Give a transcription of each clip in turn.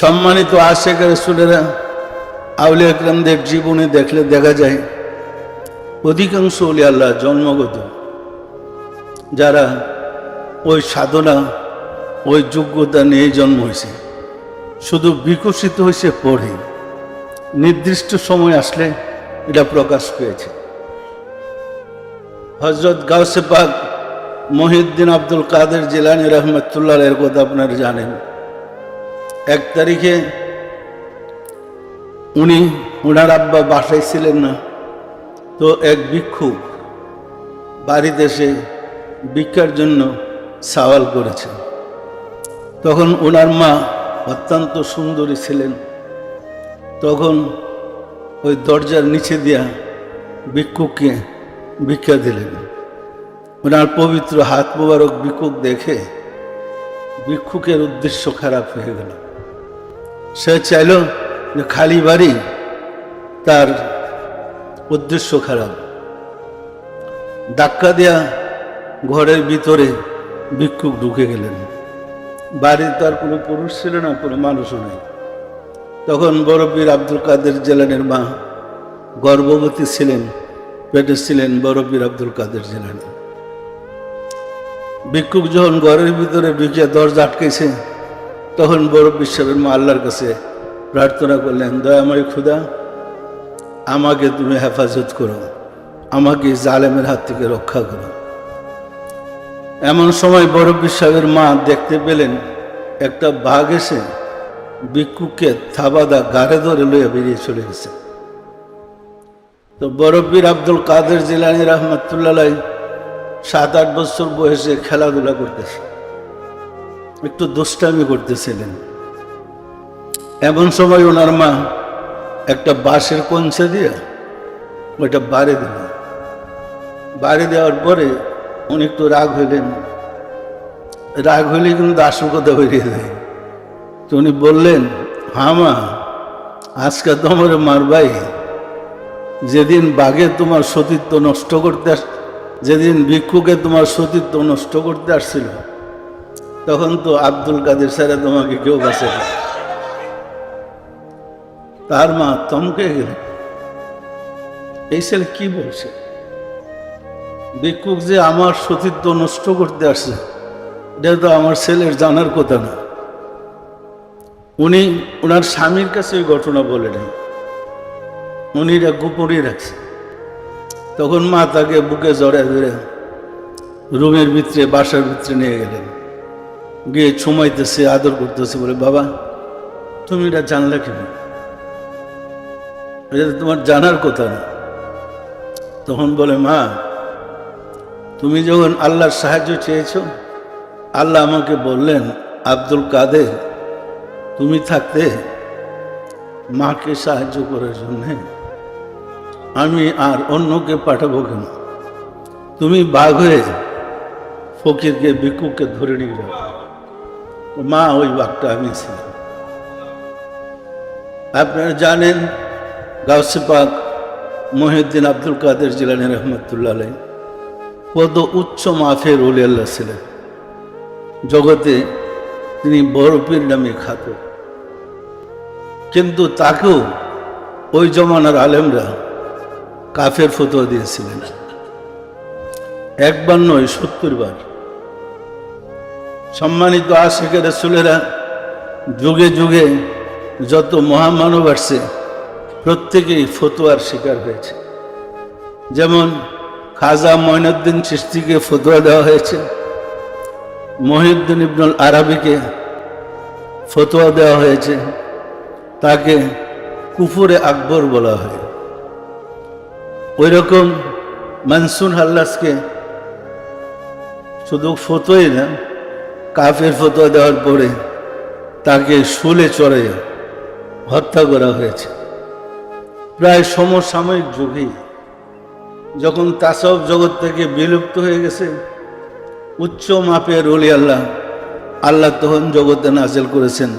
সম্মানিত আশেখ রসুলেরা আউলি আকরামদের জীবনে দেখলে দেখা যায়, অধিকাংশ অলি আল্লাহ জন্মগত। যারা ওই সাধনা, ওই যোগ্যতা নিয়ে জন্ম হয়েছে, শুধু বিকশিত হয়েছে পড়ে নির্দিষ্ট সময় আসলে এটা প্রকাশ পেয়েছে। হজরত গাউসে পাক মহিউদ্দিন আব্দুল কাদের জিলানি রহমতুল্লাহ এর কথা আপনারা জানেন। এক তারিখে উনি ওনার আব্বা বাসায় ছিলেন না। তো এক ভিক্ষুক বাড়িতে এসে ভিক্ষার জন্য সওয়াল করেছে। তখন ওনার মা অত্যন্ত সুন্দরী ছিলেন। তখন ওই দরজার নিচে দিয়া ভিক্ষুককে ভিক্ষা দিলেন। ওনার পবিত্র হাত মোবারক ভিক্ষুক দেখে ভিক্ষুকের উদ্দেশ্য খারাপ হয়ে গেল। সে চাইল যে খালি বাড়ি তার উদ্দেশ্য খারাপ। ধাক্কা দেয়া ঘরের ভিতরে ভিক্ষুক ঢুকে গেলেন। বাড়ির তার কোনো পুরুষ ছিল না, কোনো মানুষও নেই। তখন বরফবীর আব্দুল কাদের জেলানের মা গর্ভবতী ছিলেন, পেটে ছিলেন বরফবীর আব্দুল কাদের জেলানি। ভিক্ষুক যখন ঘরের ভিতরে ঢুকে দরজা আটকেছে তখন বরফ বিশ্বের মা আল্লাহর কাছে প্রার্থনা করলেন দয়াময় খুদা, আমাকে তুমি হেফাজত করো, আমাকে জালেমের হাত থেকে রক্ষা করো। এমন সময় বরফ বিশ্বের মা দেখতে পেলেন, একটা বাঘ এসে ভিক্ষুককে থাবাদা গাড়ে ধরে লইয়া বেরিয়ে চলে গেছে। তো বরফবীর আব্দুল কাদের জিলানি রহমতুল্লাহ সাত আট বছর বয়সে খেলাধুলা করতেছে। একটু দুষ্টামি করতেছিলেন। এমন সময় ওনার মা একটা বাঁশের কঞ্চে দিয়ে ওইটা বাড়ি দিল। বাড়ি দেওয়ার পরে উনি একটু রাগ হইলেন। রাগ হইলে কিন্তু আসল কথা বেরিয়ে যায়। তো উনি বললেন, হা মা, আজকে তোমার মারবাই যেদিন বাঘে তোমার সতীত্ব নষ্ট করতে আস, যেদিন ভিক্ষুকে তোমার সতীত্ব নষ্ট করতে আসছিল তখন তো আব্দুল কাদের স্যারে তোমাকে কেউ বাঁচে তার মা তমকে গেল। এই ছেলে কি বলছে? ভিক্ষুক যে আমার সতীত্ব নষ্ট করতে আসছে, এটা তো আমার ছেলের জানার কথা না। উনি ওনার স্বামীর কাছে ওই ঘটনা বলে নেন উনি এটা গোপনই রাখছে। তখন মা তাকে বুকে জড়ে ধরে রুমের ভিতরে, বাসার ভিতরে নিয়ে গেলেন। গিয়ে ছুমাইতেছে আদর করতেছে বলে, বাবা, তুমি এটা জানলে কেন? এটা তোমার জানার কথা না। তখন বলে, মা, তুমি যখন আল্লাহর সাহায্য চেয়েছ, আল্লাহ আমাকে বললেন, আব্দুল কাদের, তুমি থাকতে মাকে সাহায্য করার জন্যে আমি আর অন্যকে পাঠাবো কেন? তুমি বাঘ হয়ে ফকিরকে, ভিক্ষুককে ধরে নিয়ে যাও। মা ওই বাঘটা আমি ছিলাম আপনারা জানেন গাউসে পাক মহিউদ্দিন আব্দুল কাদের জিলানি রহমতুল্লাহ কত উচ্চ মাফের ওলি আল্লাহ ছিলেন। জগতে তিনি বরফির নামে খাত কিন্তু তাকেও ওই জমানার আলেমরা কাফের ফতোয়া দিয়েছিলেন। একবার নয়, সত্তর বার। সম্মানিত আশেখের রসুলেরা, যুগে যুগে যত মহামানব আসছে, প্রত্যেকেই ফতোয়ার শিকার হয়েছে। যেমন খাজা মঈনুদ্দিন চিস্তিকে ফতোয়া দেওয়া হয়েছে, মহিউদ্দিন ইবনুল আরবিকে ফতোয়া দেওয়া হয়েছে, তাকে কুফুরে আকবর বলা হয়। ওই রকম মানসুন হাল্লাসকে শুধু ফতোই না কাফের ফতোয়া দেওয়ার পরে তাকে শুলে চড়ে হত্যা করা হয়েছে। প্রায় সমসাময়িক যুগেই যখন তাসব জগৎ থেকে বিলুপ্ত হয়ে গেছে, উচ্চ মাপের অলি আল্লাহ আল্লাহ তখন জগতে নাজেল করেছেন,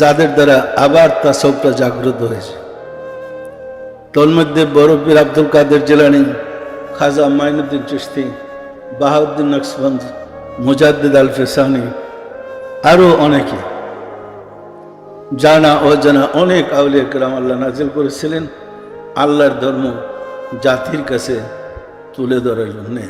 যাদের দ্বারা আবার তাসবটা জাগ্রত হয়েছে। তন্মধ্যে বরফির আব্দুল কাদের জেলানি, খাজা মাইনুদ্দিন চিস্তি বাহাউদ্দিন নকশবন্দ মুজাদ্দিদ আল ফেসানি আরও অনেকে জানা অজানা অনেক আউলিয়া কেরাম আল্লাহ নাজিল করেছিলেন, আল্লাহর ধর্ম জাতির কাছে তুলে ধরার জন্যে।